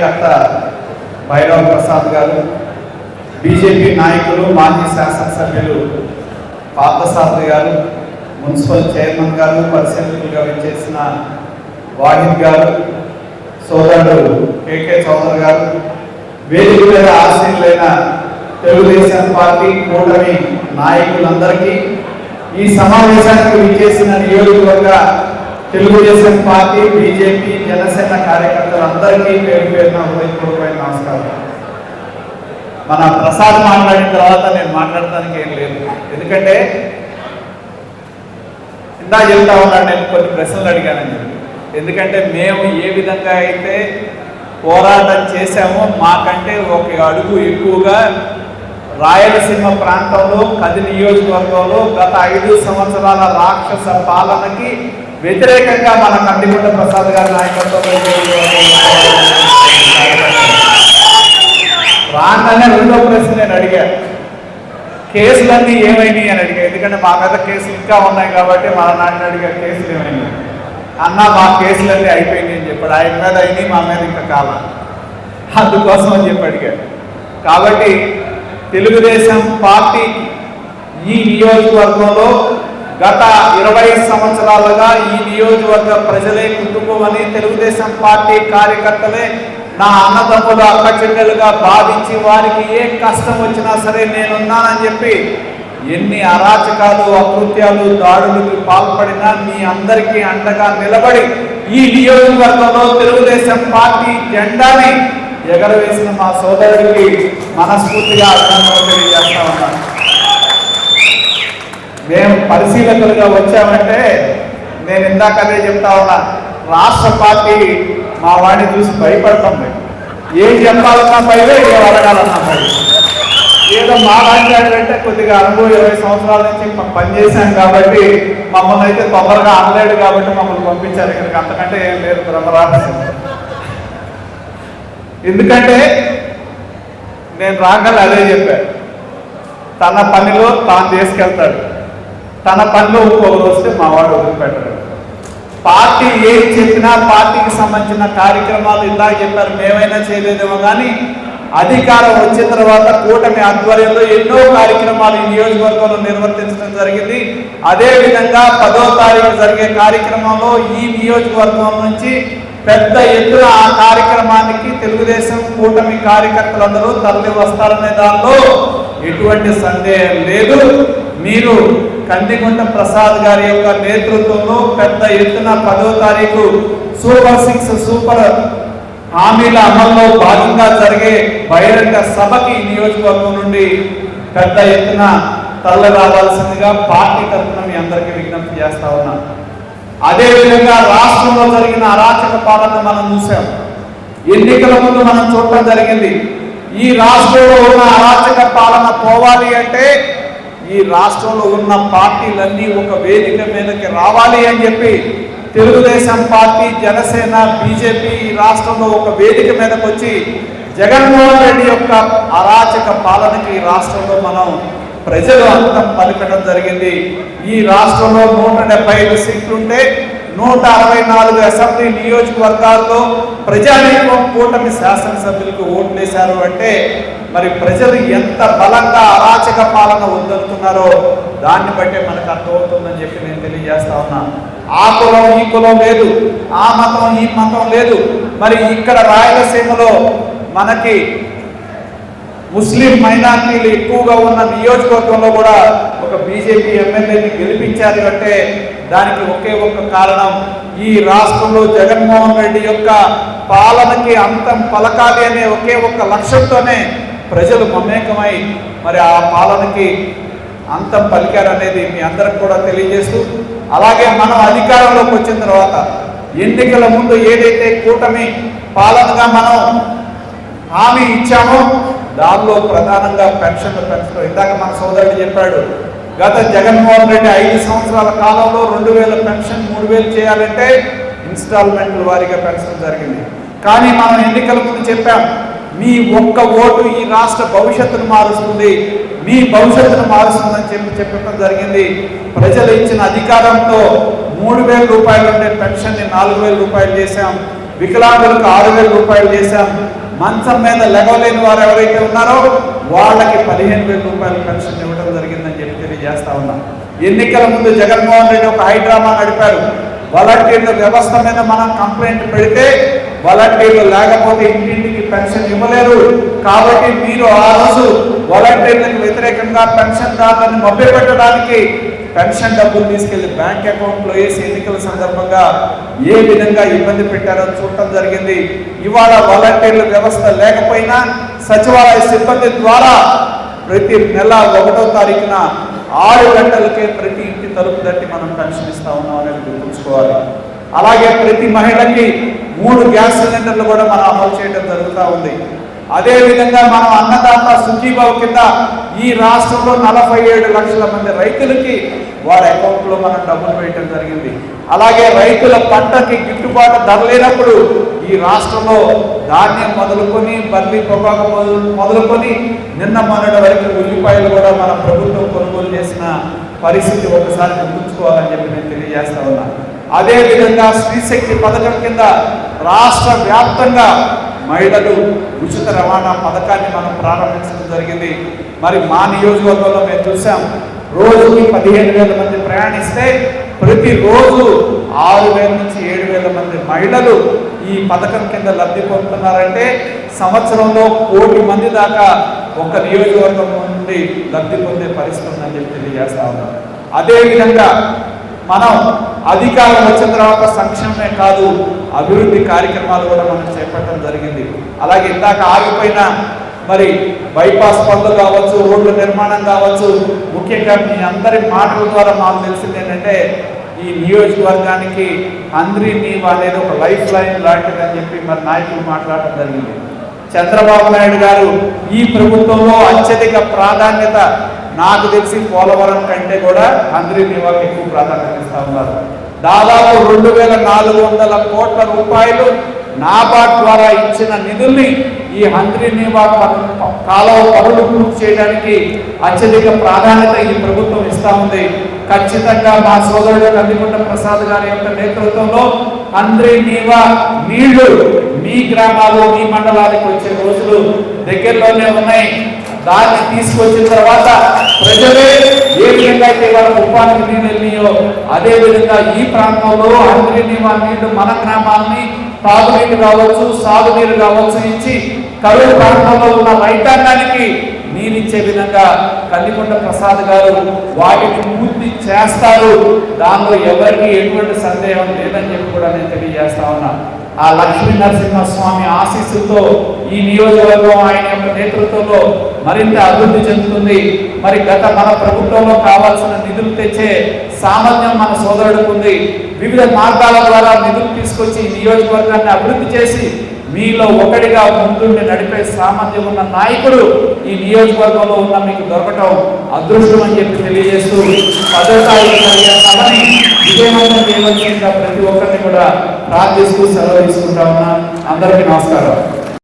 కార్యకర్త భైరవ్ ప్రసాద్ గారు బీజేపీ నాయకులు మాజీ శాసనసభ్యులు పార్థసారథి గారు మున్సిపల్ చైర్మన్ గారు పరిశీలకులుగా చేసిన వాహిద్ గారు సోదరుడు కేకే చౌదరి గారు వేదిక మీద ఆశీనులైన తెలుగుదేశం పార్టీ కూటమి నాయకులందరికీ ఈ సమావేశానికి విచ్చేసిన నియోజకవర్గ తెలుగుదేశం పార్టీ బీజేపీ జనసేన కార్యకర్తలందరికీ పేరు పేరున హృదయపూర్వకమైన నమస్కారం. మన ప్రసాద్ మాట్లాడిన తర్వాత నేను మాట్లాడటానికి ఏం లేదు. ఎందుకంటే ఇందా చెప్తా ఉన్నాను నేను కొన్ని ప్రశ్నలు అడిగానని చెప్పి. ఎందుకంటే మేము ఏ విధంగా అయితే పోరాటం చేశామో మాకంటే ఒక అడుగు ఎక్కువగా రాయలసీమ ప్రాంతంలో కది నియోజకవర్గంలో గత ఐదు సంవత్సరాల రాక్షస పాలనకి వ్యతిరేకంగా మన కందికొండ ప్రసాద్ గారి నాయకత్వంలో రాగానే రెండో ప్రశ్న నేను అడిగాను కేసులన్నీ ఏమైనాయి అని అడిగా. ఎందుకంటే మా మీద కేసులు ఇంకా ఉన్నాయి కాబట్టి మా నాన్న అడిగా కేసులు ఏమైనాయి? అన్న మా కేసులన్నీ అయిపోయినాయి అని చెప్పాడు. ఆయన మీద అయినాయి మా మీద ఇంకా కాలం? అందుకోసం అని చెప్పి అడిగాడు కాబట్టి తెలుగుదేశం పార్టీ ఈ నియోజకవర్గంలో గత ఇరవై సంవత్సరాలుగా ఈ నియోజకవర్గ ప్రజలే కుటుంబం అని తెలుగుదేశం పార్టీ కార్యకర్తలే నా అన్నదమ్ములు అక్క చెల్లెలుగా భావించి వారికి ఏ కష్టం వచ్చినా సరే నేనున్నానని చెప్పి ఎన్ని అరాచకాలు అకృత్యాలు దాడులకు పాల్పడినా మీ అందరికీ అండగా నిలబడి ఈ నియోజకవర్గంలో తెలుగుదేశం పార్టీ జెండాని ఎగరవేసిన మా సోదరుడికి మనస్ఫూర్తిగా అర్థం తెలియజేస్తా ఉన్నాను. మేము పరిశీలకులుగా వచ్చామంటే నేను ఇందాక అదే చెప్తా ఉన్నా రాష్ట్ర పార్టీ మా వాడిని చూసి భయపడతాం ఏం చెప్పాలన్నా భయమే ఏం అడగాలన్నా భయం ఏదో మా లాంటి అంటే కొద్దిగా అనుభవం ఇరవై సంవత్సరాల నుంచి పనిచేశాం కాబట్టి మమ్మల్ని అయితే తొందరగా అనలేడు కాబట్టి మమ్మల్ని పంపించారు ఇక్కడికి. అంతకంటే ఏం లేదు బ్రహ్మరాజు. ఎందుకంటే నేను రాగల అదే చెప్పాను. తన పనిలో తాను తీసుకెళ్తాడు. తన పనిలో ఇంకొకరు వస్తే మా వాడు వదిలిపెట్టాడు. పార్టీ ఏం చెప్పినా పార్టీకి సంబంధించిన కార్యక్రమాలు ఇందాక చెప్పారు మేమైనా చేయలేదేమో కానీ అధికారం వచ్చిన తర్వాత కూటమి ఆధ్వర్యంలో ఎన్నో కార్యక్రమాలు ఈ నియోజకవర్గంలో నిర్వర్తించడం జరిగింది. అదేవిధంగా పదో తారీఖు జరిగే కార్యక్రమంలో ఈ నియోజకవర్గం నుంచి పెద్ద ఎత్తున ఆ కార్యక్రమానికి తెలుగుదేశం కూటమి కార్యకర్తలందరూ తరలి వస్తారనే దానిలో ఎటువంటి సందేహం లేదు. మీరు కందికొండ ప్రసాద్ గారి యొక్క నేతృత్వంలో పెద్ద ఎత్తున పదో తారీఖు సూపర్ సిక్స్ సూపర్ హామీల అమల్లో భాగంగా జరిగే బహిరంగ సభకి నియోజకవర్గం నుండి పెద్ద ఎత్తున తరలి రావాల్సిందిగా పార్టీ తరఫున మీ అందరికీ విజ్ఞప్తి చేస్తా ఉన్నాను అదే విధంగా రాష్ట్రంలో జరిగిన అరాచక పాలన మనం చూసాం ఎన్నికల ముందు మనం చూడటం జరిగింది. ఈ రాష్ట్రంలో ఉన్న అరాచక పాలన పోవాలి అంటే ఈ రాష్ట్రంలో ఉన్న పార్టీలన్నీ ఒక వేదిక మీదకి రావాలి అని చెప్పి తెలుగుదేశం పార్టీ జనసేన బీజేపీ ఈ రాష్ట్రంలో ఒక వేదిక మీదకి వచ్చి జగన్మోహన్ రెడ్డి యొక్క అరాచక పాలనకి ఈ రాష్ట్రంలో మనం ప్రజలు అంతం పలకడం జరిగింది. ఈ రాష్ట్రంలో నూట డెబ్బై ఐదు సీట్లుంటే నూట అరవై నాలుగు అసెంబ్లీ నియోజకవర్గాల్లో ప్రజానీకం కూటమి శాసనసభ్యులకు ఓట్లేశారు అంటే మరి ప్రజలు ఎంత బలంగా అరాచక పాలన వద్దనుకున్నారో దాన్ని బట్టే మనకు అర్థమవుతుందని చెప్పి నేను తెలియజేస్తా ఉన్నా. ఆ కులం ఈ కులం లేదు. ఆ మతం ఈ మతం లేదు. మరి ఇక్కడ రాయలసీమలో మనకి ముస్లిం మైనార్టీలు ఎక్కువగా ఉన్న నియోజకవర్గంలో కూడా ఒక బీజేపీ ఎమ్మెల్యేని గెలిపించారు అంటే దానికి ఒకే ఒక్క కారణం ఈ రాష్ట్రంలో జగన్మోహన్ రెడ్డి యొక్క పాలనకి అంతం పలకాలి అనే ఒకే ఒక్క లక్ష్యంతోనే ప్రజలు మమేకమై మరి ఆ పాలనకి అంతం పలికారనేది మీ అందరికి కూడా తెలియజేస్తూ అలాగే మనం అధికారంలోకి వచ్చిన తర్వాత ఎన్నికల ముందు ఏదైతే కూటమి పాలనగా మనం హామీ ఇచ్చామో దానిలో ప్రధానంగా పెన్షన్లు పెంచడం. ఇందాక మన సోదరుడు చెప్పాడు గత జగన్మోహన్ రెడ్డి ఐదు సంవత్సరాల కాలంలో రెండు వేల పెన్షన్ మూడు వేలు చేయాలంటే ఇన్స్టాల్మెంట్ల వారీగా పెంచడం జరిగింది. కానీ మనం ఎన్నికల ముందు చెప్పాం మీ ఒక్క ఓటు ఈ రాష్ట్ర భవిష్యత్తును మారుస్తుంది మీ భవిష్యత్తును మారుస్తుందని చెప్పి చెప్పడం జరిగింది. ప్రజలు ఇచ్చిన అధికారంతో మూడు వేల రూపాయలు ఉండే పెన్షన్ని నాలుగు వేల రూపాయలు చేశాం వికలాంగులకు ఆరు వేల రూపాయలు చేశాం మంచం మీద లెగవలేని వారు ఎవరైతే ఉన్నారో వాళ్ళకి పదిహేను వేల రూపాయల పెన్షన్ ఇవ్వడం జరిగిందని చెప్పి తెలియజేస్తా ఉన్నాం. ఎన్నికల ముందు జగన్మోహన్ రెడ్డి ఒక హైడ్రామా నడిపారు. వాలంటీర్ల వ్యవస్థ మీద మనం కంప్లైంట్ పెడితే వాలంటీర్లు లేకపోతే ఇంటింటికి పెన్షన్ ఇవ్వలేరు. కాబట్టి మీరు ఆ రోజు వాలంటీర్లకు వ్యతిరేకంగా పెన్షన్ దారులను మభ్యపెట్టడానికి పెన్షన్ డబ్బులు తీసుకెళ్ళి బ్యాంక్ అకౌంట్లో వేసి ఎన్నికల సందర్భంగా ఏ విధంగా ఇబ్బంది పెట్టారో చూడటం జరిగింది. ఇవాళ వాలంటీర్ల వ్యవస్థ లేకపోయినా సచివాలయ సిబ్బంది ద్వారా ప్రతి నెల ఒకటో తారీఖున ఆరు గంటలకే ప్రతి ఇంటి తలుపు తట్టి మనం పెన్షన్ ఇస్తా ఉన్నాం అనేది గుర్తుంచుకోవాలి. అలాగే ప్రతి మహిళకి మూడు గ్యాస్ సిలిండర్లు కూడా మనం అమలు చేయడం జరుగుతూ ఉంది. అదే విధంగా మనం అన్నదాత సుఖీభావ్ కింద ఈ రాష్ట్రంలో నలభై ఏడు లక్షల మంది రైతులకి వారి అకౌంట్లో మనం డబ్బులు వేయటం జరిగింది. అలాగే రైతుల పంటకి గిట్టుబాటు ధర లేనప్పుడు ఈ రాష్ట్రంలో ధాన్యం మొదలుకొని బర్లీ పొగాకు మొదలు మొదలుకొని నిన్న మొన్నటి వరకు ఉల్లిపాయలు కూడా మన ప్రభుత్వం కొనుగోలు చేసిన పరిస్థితి ఒకసారి గుర్తుంచుకోవాలని చెప్పి నేను తెలియజేస్తా ఉన్నా. అదే విధంగా స్త్రీశక్తి పథకం కింద రాష్ట్ర వ్యాప్తంగా మహిళలు ఉచిత రవాణా పథకాన్ని మనం ప్రారంభించడం జరిగింది. మరి మా నియోజకవర్గంలో మేము చూసాం రోజుకి పదిహేను వేల మంది ప్రయాణిస్తే ప్రతిరోజు ఆరు వేల నుంచి ఏడు వేల మంది మహిళలు ఈ పథకం కింద లబ్ధి పొందుతున్నారంటే సంవత్సరంలో కోటి మంది దాకా ఒక నియోజకవర్గం నుండి లబ్ధి పొందే పరిస్థితి ఉందని చెప్పి తెలియజేస్తా ఉన్నాం. అదేవిధంగా మనం అధికారం వచ్చిన తర్వాత సంక్షేమమే కాదు అభివృద్ధి కార్యక్రమాలు కూడా మనం చేపట్టడం జరిగింది. అలాగే ఇందాక ఆగిపోయిన మరి బైపాస్ పనులు కావచ్చు రోడ్ల నిర్మాణం కావచ్చు ముఖ్యంగా మీ అందరి మాటల ద్వారా మాకు తెలిసింది ఏంటంటే ఈ నియోజకవర్గానికి అందరి నీవు అనేది ఒక లైఫ్ లైన్ లాంటిది అని చెప్పి మరి నాయకులు మాట్లాడటం జరిగింది. చంద్రబాబు నాయుడు గారు ఈ ప్రభుత్వంలో అత్యధిక ప్రాధాన్యత నాకు తెలిసి పోలవరం కంటే కూడా అందరి నివాకి ఎక్కువ ప్రాధాన్యత ఇస్తా ఉన్నారు. దాదాపు రెండు వేల నాలుగు వందల కోట్ల రూపాయలు నాబార్డ్ ద్వారా ఇచ్చిన నిధుల్ని ఈ హంద్రి నివా కాలువ పనులు పూర్తి చేయడానికి అత్యధిక ప్రాధాన్యత ఈ ప్రభుత్వం ఇస్తా ఉంది. ఖచ్చితంగా మా సోదరుడు కందికొండ ప్రసాద్ గారి యొక్క నేతృత్వంలో హంద్రి నీవా నీళ్ళు మీ గ్రామాలు మీ మండలానికి వచ్చే రోజులు దగ్గరలోనే ఉన్నాయి. దాన్ని తీసుకొచ్చిన తర్వాత ప్రజలే ఏ విధంగా అయితే వాళ్ళ ఉపాధి నీళ్ళు అదే విధంగా ఈ ప్రాంతంలో అందరి నియమా మన గ్రామాన్ని తాగునీరు కావచ్చు సాగునీరు కావచ్చు ఇచ్చి కరువు ప్రాంతంలో ఉన్న రైతాంగానికి నీరిచ్చే విధంగా కల్లికొండ ప్రసాద్ గారు వాటిని పూర్తి చేస్తారు. దానిలో ఎవరికి ఎటువంటి సందేహం లేదని చెప్పి కూడా నేను తెలియజేస్తా ఉన్నా. ఆ లక్ష్మీ నరసింహస్వామి ఆశీస్సులతో ఈ నియోజకవర్గం ఆయన యొక్క నేతృత్వంలో మరింత అభివృద్ధి చెందుతుంది. మరి గత మన ప్రభుత్వంలో కావాల్సిన నిధులు తెచ్చే సామర్థ్యం మన సోదరుడికి ఉంది. వివిధ మార్గాల ద్వారా నిధులు తీసుకొచ్చి నియోజకవర్గాన్ని అభివృద్ధి చేసి మీలో ఒకటిగా ముందుండి నడిపే సామర్థ్యం ఉన్న నాయకుడు ఈ నియోజకవర్గంలో ఉన్న మీకు దొరకటం అదృష్టం అని చెప్పి తెలియజేస్తూ పదో తారీఖు సభని విజయవంతం చేయవలసిందిగా ప్రతి ఒక్కరిని కూడా ప్రార్థిస్తూ సెలవు తీసుకుంటా ఉన్నా. అందరికీ నమస్కారం.